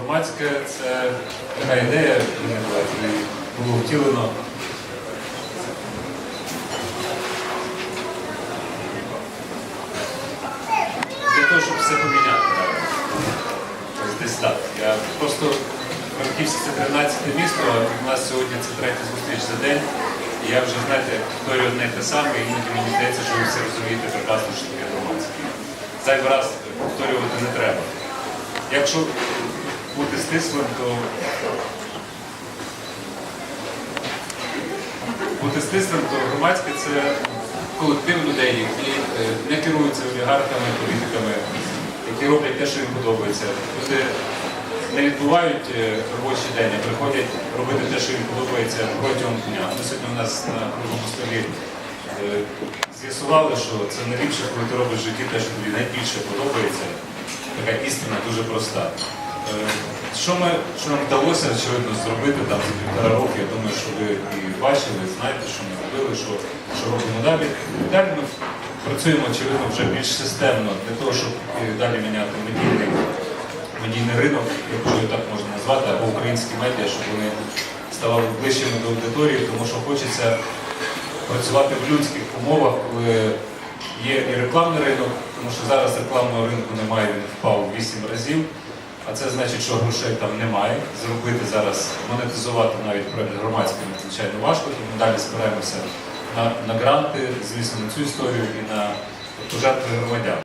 Громадське це така ідея було втілено. Для того, щоб все поміняти. Десь так. Я просто Франківськ це 13 місто, а у нас сьогодні це третя зустріч за день. І я вже, знаєте, повторюю одне те саме, і мені здається, що ви все розумієте прекрасно, що таке громадське. Зайвий раз повторювати не треба. Якщо бути стислим, то бути стислим, то громадське це колектив людей, які е, не керуються олігархами, політиками, які роблять те, що їм подобається. Люди не відбувають е, робочий день, а приходять робити те, що їм подобається протягом дня. Ми сьогодні у нас на круглому столі е, з'ясували, що це найліпше, коли ти робиш в житті те, що тобі найбільше подобається. Така істина дуже проста. Е, Що, ми, що нам вдалося очевидно зробити там за півтора року, я думаю, що ви і бачили, знаєте, що ми робили, що, що робимо далі. Далі ми працюємо, очевидно, вже більш системно для того, щоб далі міняти медійний, медійний ринок, якщо його так можна назвати, або українські медіа, щоб вони ставали ближчими до аудиторії, тому що хочеться працювати в людських умовах, коли є і рекламний ринок, тому що зараз рекламного ринку немає, він впав в 8 разів. А це значить, що грошей там немає. Зробити зараз, монетизувати навіть проект громадський надзвичайно важко, тому далі спираємося на, на гранти, звісно, на цю історію і на пожертви громадян.